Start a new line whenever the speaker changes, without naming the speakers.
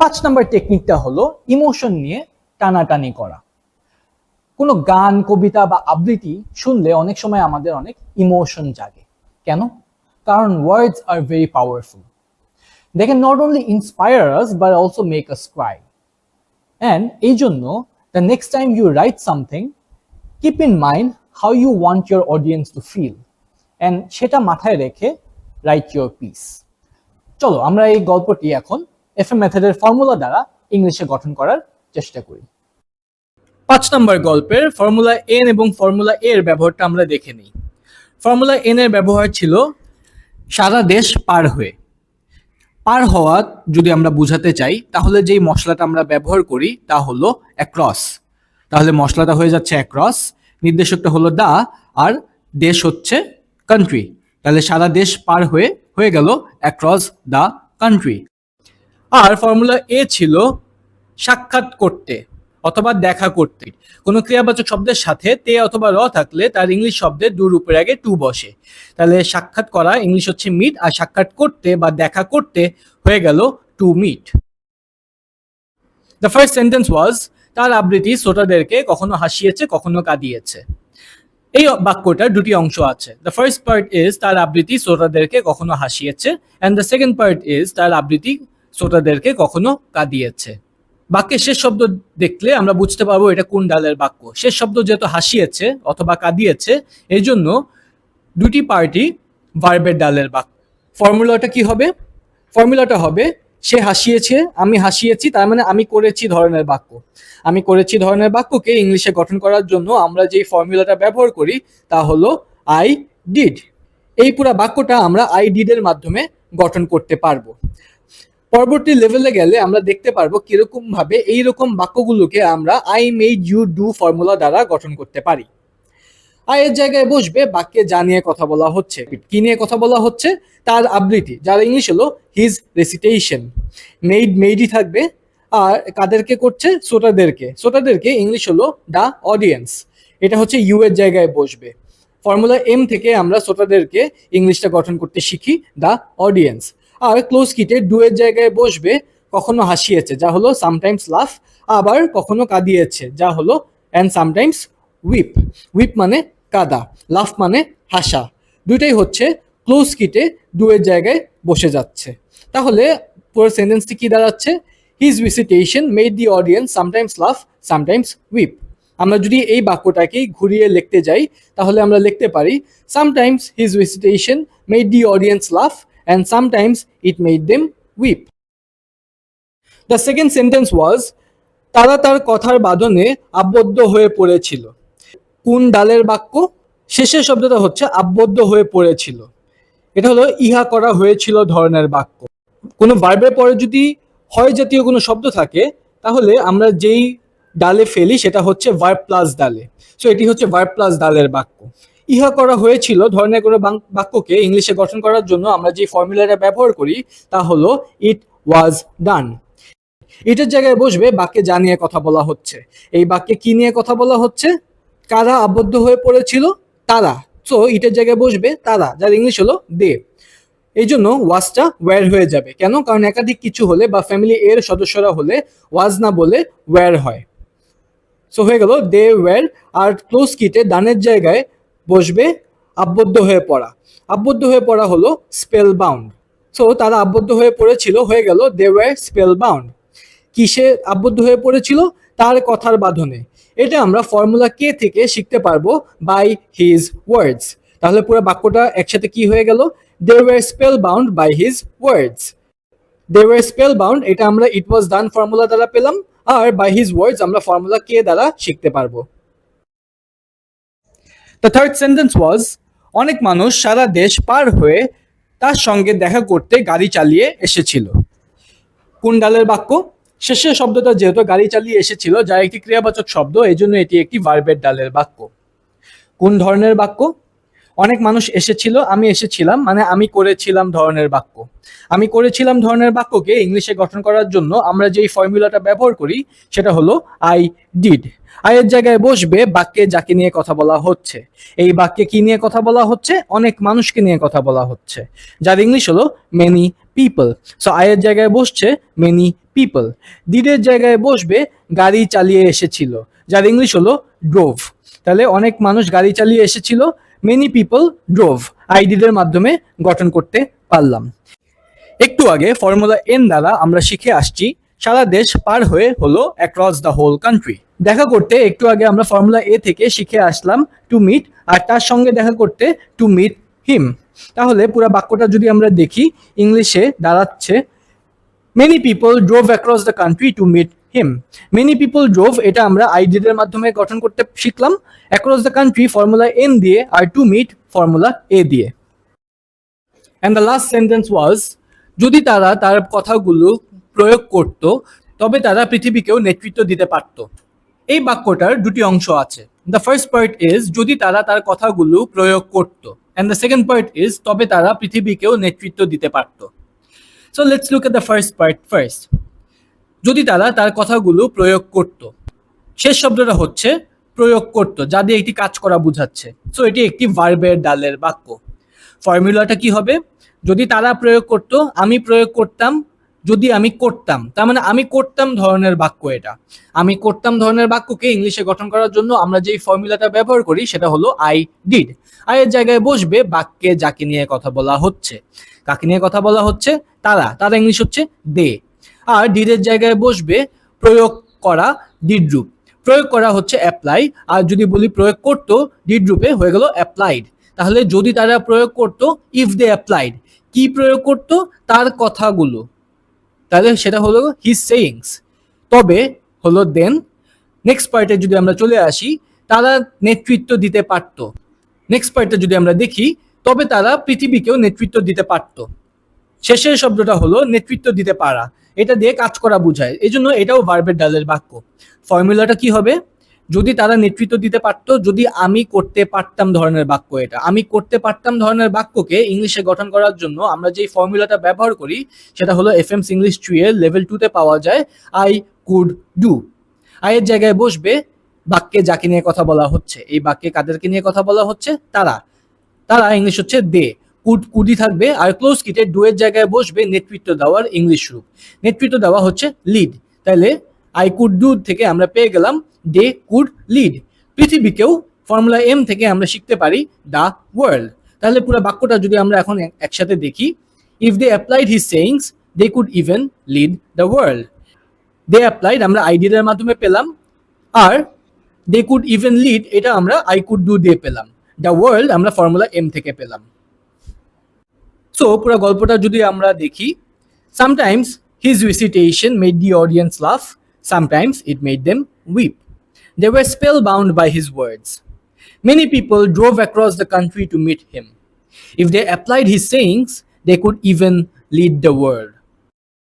পাঁচ নাম্বার টেকনিকটা হলো ইমোশন নিয়ে টানাটানি করা। কোনো গান, কবিতা বা আবৃত্তি শুনলে অনেক সময় আমাদের অনেক ইমোশন জাগে। কেন? কারণ words are very powerful they can not only inspire us but also make us cry and এই জন্য the next time you write something keep in mind how you want your audience to feel and সেটা মাথায় রেখে right your piece চলো, আমরা এই গল্পটি এখন এফ এম মেথডের ফর্মুলা দ্বারা ইংলিশে গঠন করার চেষ্টা করি। পাঁচ নম্বর গল্পের ফর্মুলা এন এবং ফর্মুলা এর ব্যবহারটা আমরা দেখে নিই। ফর্মুলা এন এর ব্যবহার ছিল সারা দেশ পার হয়ে। পার হওয়া যদি আমরা বুঝাতে চাই, তাহলে যেই মশলাটা আমরা ব্যবহার করি, তা হলো অ্যাক্রস তাহলে মশলাটা হয়ে যাচ্ছে অ্যাক্রস নির্দেশকটা হলো দা আর দেশ হচ্ছে কান্ট্রি তাহলে সারা দেশ পার হয়ে হয়ে গেল অ্যাক্রস দ্য কান্ট্রি আর ফর্মুলা এ ছিল সাক্ষাৎ করতে অথবা দেখা করতে। কোনো ক্রিয়াবাচক শব্দের সাথে তে অথবা র থাকলে তার ইংলিশ শব্দের দু রূপের আগে টু বসে। তাহলে সাক্ষাৎ করা ইংলিশ হচ্ছে মিট আর সাক্ষাৎ করতে বা দেখা করতে হয়ে গেল to meet the first sentence was তার আবৃত্তি শ্রোতাদেরকে কখনো হাসিয়েছে, কখনো কাঁদিয়েছে। এই বাক্যটার দুটি অংশ আছে। দ্য ফার্স্ট পার্ট ইজ তার আবৃত্তি শ্রোতাদেরকে কখনো হাসিয়েছে। And the second part is তার আবৃত্তি শ্রোতাদেরকে কখনো কাঁদিয়েছে। বাক্যের শেষ শব্দ দেখলে আমরা বুঝতে পারব এটা কোন ডালের বাক্য। শেষ শব্দ যেহেতু হাসিয়েছে অথবা কাঁদিয়েছে এই জন্য দুটি পার্টি ভার্বের ডালের বাক্য। ফর্মুলাটা কি হবে? ফর্মুলাটা হবে, সে হাসিয়েছে, আমি হাসিয়েছি, তার মানে আমি করেছি ধরনের বাক্য। আমি করেছি ধরনের বাক্যকে ইংলিশে গঠন করার জন্য আমরা যে ফর্মুলাটা ব্যবহার করি, তা হলো আই ডিড এই পুরো বাক্যটা আমরা আই ডিডের মাধ্যমে গঠন করতে পারব। পরবর্তী লেভেলে গেলে আমরা দেখতে পারব কীরকম ভাবে এইরকম বাক্যগুলোকে আমরা I made you do formula দ্বারা গঠন করতে পারি। আয়ের জায়গায় বসবে বাক্যে যা নিয়ে কথা বলা হচ্ছে, কি নিয়ে কথা বলা হচ্ছে, তার আবৃত্তি, যার ইংলিশ হলো হিজ রেসিটেশন মেড মেডই থাকবে, আর কাদেরকে করছে? শ্রোতাদেরকে। শ্রোতাদেরকে ইংলিশ হলো দ্য অডিয়েন্স এটা হচ্ছে ইউ এর জায়গায় বসবে। ফর্মুলা এম থেকে আমরা শ্রোতাদেরকে ইংলিশটা গঠন করতে শিখি দ্য অডিয়েন্স আর ক্লোজ কিটে ডু এর জায়গায় বসবে, কখনো হাসিয়েছে, যা হলো সামটাইমস লাফ আবার কখনো কাঁদিয়েছে, যা হলো অ্যান্ড সামটাইমস উইপ উইপ মানে কাদা লাফ মানে হাসা। দুইটাই হচ্ছে ক্লোজ কিটে ডু এর জায়গায় বসে যাচ্ছে। তাহলে পুরো সেন্টেন্সটি কী দাঁড়াচ্ছে? His visitation made the audience sometimes laugh sometimes weep আমরা যদি এই বাক্যটাকেই ঘুরিয়ে লিখতে যাই, তাহলে আমরা লিখতে পারি sometimes his visitation made the audience laugh and sometimes it made them weep the second sentence was তারা তার কথার বাদনে আবদ্ধ হয়ে পড়েছিল। কোন ডালের বাক্য? শেষের শব্দটা হচ্ছে, আবদ্ধ হয়ে পড়েছিল। এটা হলো, ইহা করা হয়েছিল ধরনের বাক্য। কোনো ভার্বের পরে যদি হয় জাতীয় কোনো শব্দ থাকে, তাহলে আমরা যেই ডালে ফেলি, সেটা হচ্ছে ভার্ব প্লাস ডালে। সো এটি হচ্ছে ভার্ব প্লাস ডালের বাক্য। ইহা করা হয়েছিল ধরনের কোনো বাক্যকে ইংলিশে গঠন করার জন্য আমরা যে ফর্মুলাটা ব্যবহার করি, তা হলো ইট ওয়াজ ডান এটার জায়গায় বসবে বাক্যে যা নিয়ে কথা বলা হচ্ছে। এই বাক্যে কি নিয়ে কথা বলা হচ্ছে? কারা আবদ্ধ হয়ে পড়েছিল? তারা। সো ইটের জায়গায় বসবে তারা, যার ইংলিশ হলো দে এই জন্য ওয়াজটা ওয়্যার হয়ে যাবে। কেন? কারণ একাধিক কিছু হলে বা ফ্যামিলি এর সদস্যরা হলে ওয়াজ না বলে ওয়্যার হয়। সো হয়ে গেল দে ওয়্যার আর ক্লোজ কিটে দানের জায়গায় বসবে, আবদ্ধ হয়ে পড়া। আবদ্ধ হয়ে পড়া হলো স্পেল বাউন্ড সো তারা আবদ্ধ হয়ে পড়েছিল, হয়ে গেল দে ওয়্যার স্পেল বাউন্ড কিসে আবদ্ধ হয়ে পড়েছিল? তার কথার বাঁধনে। এটা আমরা ফর্মুলা কে থেকে শিখতে পারব বাই হিজ ওয়ার্ডস তাহলে পুরো বাক্যটা একসাথে কি হয়ে গেল? They were spellbound by his words they were spellbound এটা আমরা ইট ওয়াজ ডান ফর্মুলা দ্বারা পেলাম। আর বাই হিজ ওয়ার্ডস আমরা ফর্মুলা কে দ্বারা শিখতে পারব। দ্য থার্ড সেন্টেন্স ওয়াজ অনেক মানুষ সারা দেশ পার হয়ে তার সঙ্গে দেখা করতে গাড়ি চালিয়ে এসেছিল। কোন ডালের বাক্য? শেষের শব্দটা যেহেতু গাড়ি চালিয়ে এসেছিল, যা একটি ক্রিয়াবাচক শব্দ এই জন্য এটি একটি ভার্বের ডালের বাক্য। কোন ধরনের বাক্য? অনেক মানুষ এসেছিল, আমি এসেছিলাম মানে আমি করেছিলাম ধরনের বাক্য। আমি করেছিলাম ধরনের বাক্যকে ইংলিশে গঠন করার জন্য আমরা যেই ফর্মুলাটা ব্যবহার করি, সেটা হলো আই ডিড আয়ের জায়গায় বসবে, বাক্যে যাকে নিয়ে কথা বলা হচ্ছে। এই বাক্যে কি নিয়ে কথা বলা হচ্ছে? অনেক মানুষকে নিয়ে কথা বলা হচ্ছে। যার ইংলিশ হলো মেনি পিপল সো আয়ের জায়গায় বসছে মেনি পিপল ডিডের জায়গায় বসবে, গাড়ি চালিয়ে এসেছিল. যার ইংলিশ হলো ড্রোভ তাহলে অনেক মানুষ গাড়ি চালিয়ে এসেছিল মেনি পিপল ড্রোভ আইডিডের মাধ্যমে গঠন করতে পারলাম। একটু আগে ফর্মুলা এন দ্বারা আমরা শিখে আসছি, সারা দেশ পার হয়ে হলো অ্যাক্রস দ্য হোল কান্ট্রি দেখা করতে একটু আগে আমরা ফর্মুলা এ থেকে শিখে আসলাম টু মিট আর তার সঙ্গে দেখা করতে টু মিট হিম তাহলে পুরো বাক্যটা যদি আমরা দেখি ইংলিশে দাঁড়াচ্ছে many people drove across the country to meet him many people drove এটা আমরা আইডিড এর মাধ্যমে গঠন করতে শিখলাম across the country formula N দিয়ে, আর টু মিট ফর্মুলা এ দিয়ে। And the last sentence was যদি তারা তার কথাগুলো প্রয়োগ করত, তবে তারা পৃথিবীকেও নেতৃত্ব দিতে পারত। এই বাক্যটার দুটি অংশ আছে। দ্য ফার্স্ট পার্ট ইজ যদি তারা তার কথাগুলো প্রয়োগ করত। And the second part is তবে তারা পৃথিবীকেও নেতৃত্ব দিতে পারত। So let's look at the first part first যদি তারা তার কথাগুলো প্রয়োগ করত। শেষ শব্দটা হচ্ছে প্রয়োগ করত, যা দিয়ে একটি কাজ করা বোঝাচ্ছে। সো এটি একটি ভার্বের ডালের বাক্য। ফর্মুলাটা কি হবে? যদি তারা প্রয়োগ করত, আমি প্রয়োগ করতাম, যদি আমি করতাম। তার মানে আমি করতাম ধরনের বাক্য এটা। আমি করতাম ধরনের বাক্যকে ইংলিশে গঠন করার জন্য আমরা যেই ফর্মুলাটা ব্যবহার করি, সেটা হলো আই ডিড আই এর জায়গায় বসবে বাক্যে যাকে নিয়ে কথা বলা হচ্ছে। কাকে নিয়ে কথা বলা হচ্ছে? তারা। তারা ইংলিশ হচ্ছে দে আর ডিডের জায়গায় বসবে প্রয়োগ করা ডিড রূপ। প্রয়োগ করা হচ্ছে অ্যাপ্লাই। আর যদি বলি প্রয়োগ করতো, ডিড রূপে হয়ে গেল অ্যাপ্লাইড। তাহলে যদি তারা প্রয়োগ করতো ইফ দে অ্যাপ্লাইড কি প্রয়োগ করতো? তার কথাগুলো। তাহলে সেটা হলো হিজ সেইংস তবে হলো দেন নেক্সট পার্টে যদি আমরা চলে আসি, তারা নেতৃত্ব দিতে পারত। নেক্সট পার্টে যদি আমরা দেখি, তবে তারা পৃথিবীকেও নেতৃত্ব দিতে পারত। শেষের শব্দটা হলো নেতৃত্ব দিতে পারা। এটা দিয়ে কাজ করা বোঝায়। এই জন্য এটাও ভার্বের ডালের বাক্য। ফর্মুলাটা কি হবে? যদি তারা নেতৃত্ব দিতে পারতো, যদি আমি করতে পারতাম ধরনের বাক্য এটা। আমি করতে পারতাম ধরনের বাক্যকে ইংলিশে গঠন করার জন্য আমরা যেই ফর্মুলাটা ব্যবহার করি, সেটা হলো এফ এমস ইংলিশ এর লেভেল টুতে পাওয়া যায়, আই কুড ডু। আয়ের জায়গায় বসবে বাক্যে যাকে নিয়ে কথা বলা হচ্ছে। এই বাক্যে কাদেরকে নিয়ে কথা বলা হচ্ছে? তারা। তারা ইংলিশ হচ্ছে দে। কুড থাকবে আর ক্লোজ কিটে ডু এর জায়গায় বসবে নেতৃত্ব দেওয়ার ইংলিশ রূপ। নেতৃত্ব দেওয়া হচ্ছে লিড তাহলে আই কুড ডু থেকে আমরা পেয়ে গেলাম দে কুড লিড পৃথিবীকেও ফর্মুলা এম থেকে আমরা শিখতে পারি দ্য ওয়ার্ল্ড তাহলে পুরো বাক্যটা যদি আমরা এখন একসাথে দেখি if they applied his sayings they could even lead the world they applied আমরা আইডিয়ার মাধ্যমে পেলাম, আর দে কুড ইভেন লিড এটা আমরা আই কুড ডু দিয়ে পেলাম। দ্য ওয়ার্ল্ড আমরা ফর্মুলা এম থেকে পেলাম। সো পুরো গল্পটা যদি আমরা দেখি sometimes his recitation made the audience laugh sometimes it made them weep they were spellbound by his words Many people drove across the country to meet him. If they applied his sayings, they could even lead the world.